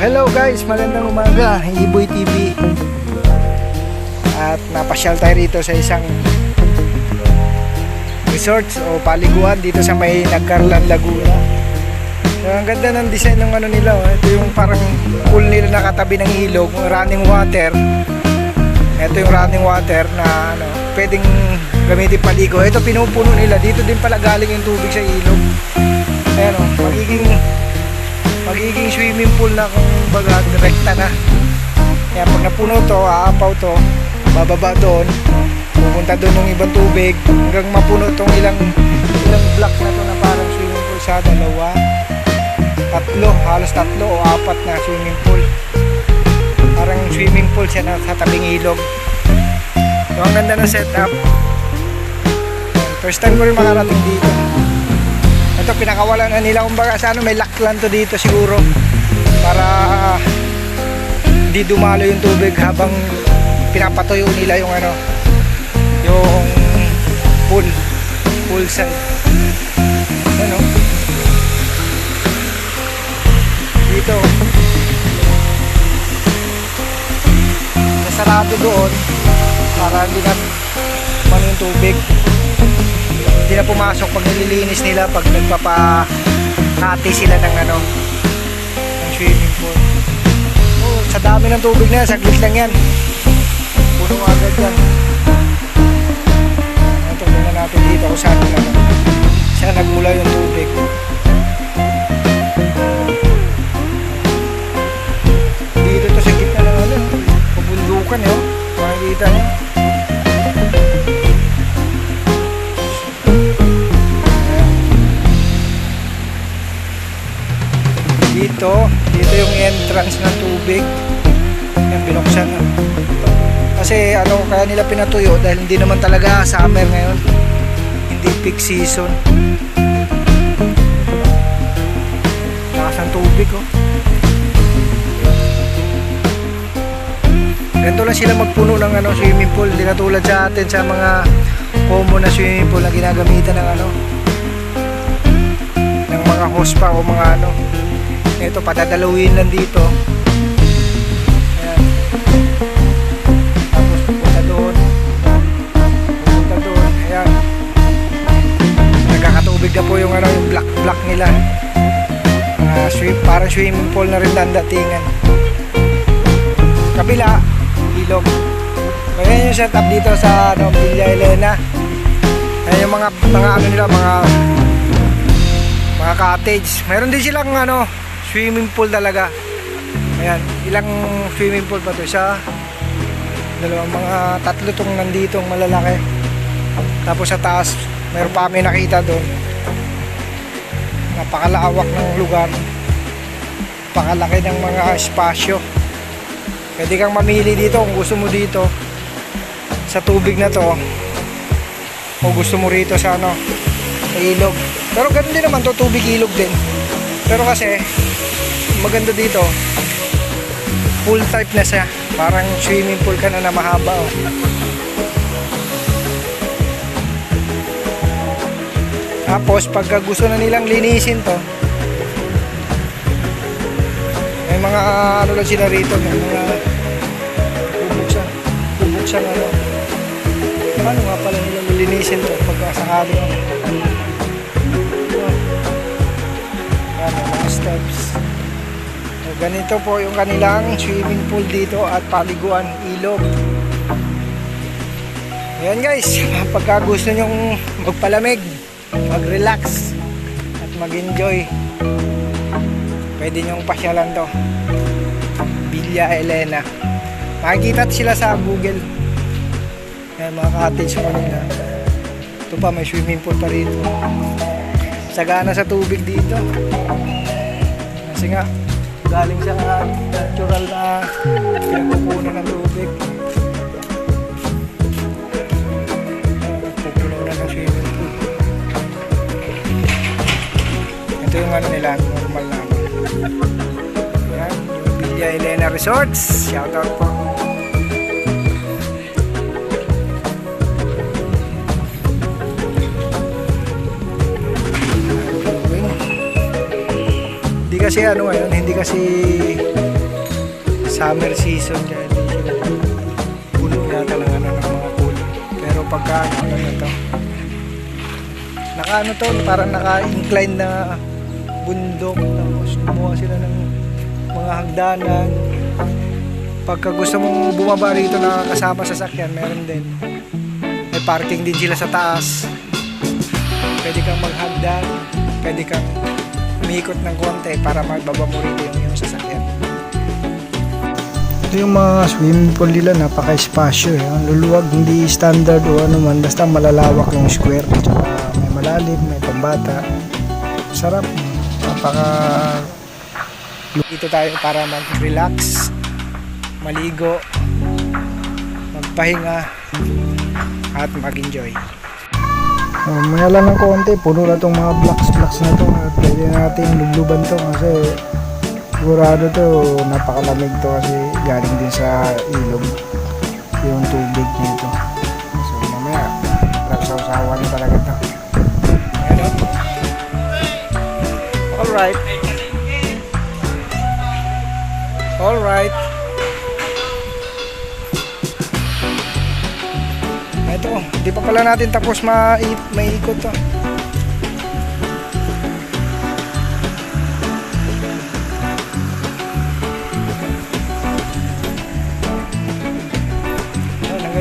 hello guys, magandang umaga, Iboy TV. At napasyal tayo rito sa isang resort o paliguan dito sa may Nagcarlan, Laguna. So, ang ganda ng design ng ano nila, oh. ito yung parang pool nila nakatabi ng ilog, running water. Ito yung running water na ano, pwedeng gamitin paligo. Ito pinupuno nila, dito din pala galing yung tubig sa ilog. Ayan o, magiging magiging swimming pool na kung baga rekta na. Kaya pag napuno to, aapaw to, bababa doon, pupunta doon ng ibang tubig hanggang mapuno tong ilang ilang block na to na parang swimming pool sa dalawa. Tatlo, halos tatlo o apat na swimming pool. Parang swimming pool siya na sa tabing ilog. So ang ganda ng setup. First time ko rin makarating dito. Ito pinakawalan na nila. Kumbaga sa ano may lock lang to dito siguro para hindi dumalo yung tubig habang pinapatuyo nila yung ano yung pool pool side. Ano? Dito. Nasarado doon para hindi na man yung tubig hindi na pumasok pag nililinis nila pag nagpapakati sila ng ano ng swimming pool. Oh, sa dami ng tubig na saglit lang yan. Puno agad yan dito. Dito yung entrance ng tubig. Yan binuksan kasi ano kaya nila pinatuyo dahil hindi naman talaga summer ngayon. Hindi peak season. Lakas ng tubig oh. Ganito lang sila magpuno ng ano, swimming pool. Hindi katulad sa atin sa mga common na swimming pool na ginagamitan ng ano ng mga hospa o mga ano ito patadalawin lang dito. Ayan. Tapos pupunta doon. Ayan. Nagkakatubig na po yung ano yung black black nila. Ah, swim, parang swimming pool na rin ang datingan kabila ilog. So yan yung setup dito sa ano, Villa Elena. Ayan yung mga mga ano nila mga mga cottage. Meron din silang ano swimming pool talaga. Ayan ilang swimming pool pa to? Siya dalawang mga tatlo tong nandito malalaki. Tapos sa taas meron pa kami nakita doon. Napakalawak ng lugar. Napakalaki ng mga espasyo. Pwede kang mamili dito kung gusto mo dito. Sa tubig na to o gusto mo rito sa ano ilog. Pero ganun din naman to tubig ilog din. Pero kasi maganda dito pool type na siya parang swimming pool ka na na mahaba oh. tapos pagka gusto na nilang linisin to may mga ano lang sila rito may mga bubuksan bubuksan ano ano nga pala nila lilinisin to pagka sakali. Ano, mga steps. Ganito po yung kanilang swimming pool dito at paliguan ilog. Ayan guys, pagka gusto nyong magpalamig, mag-relax at mag-enjoy, pwede nyong pasyalan to. Villa Elena. Makikita sila sa Google. Ayan, mga cottage mo nila. Ito pa, may swimming pool pa rito sagana sa tubig dito kasi nga galing sa natural na pinagpupunan ng tubig. Pupuno na ng swimming pool ito yung ano nila normal na ano. yan yung Villa Elena Resorts. Shoutout po kasi ano ngayon, hindi kasi summer season kaya di sila puno yata ng ano ng mga pool. Pero pagka ano na ito, naka ano to, parang naka-incline na bundok tapos gumawa sila ng mga hagdanan. Pagka gusto mong bumaba rito na kasama sa sakyan, meron din. May parking din sila sa taas. Pwede kang maghagdan, pwede kang umikot ng konti para magbaba mo rito yung iyong sasakyan. Ito yung mga swimming pool nila, napaka-espasyo eh. Ang luluwag, hindi standard o ano man, basta malalawak yung square. Tsaka may malalim, may pambata. Sarap. Napaka... Dito tayo para mag-relax, maligo, magpahinga, at mag-enjoy. Uh, maya lang ng konti, puno na tong mga blocks-blocks na to. At pwede natin lubluban to kasi sigurado to napakalamig to kasi galing din sa ilog yung tubig nito. So mamaya, nagsasawa na talaga to. Alright. Alright. Ito, di pa pala natin tapos ma maiikot to.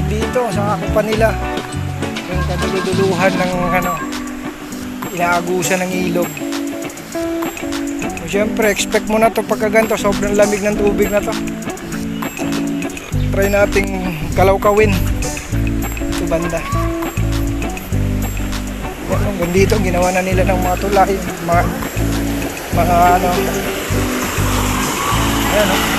Dito sa kakupan nila. Yung kaduluduluhan ng ano, inaagusan ng ilog. So, Siyempre, expect mo na to pagka ganito, sobrang lamig ng tubig na to. Try nating kalawkawin banda. Hanggang dito, ginawa na nila ng mga tulay, mga, mga ano. Ayan, oh.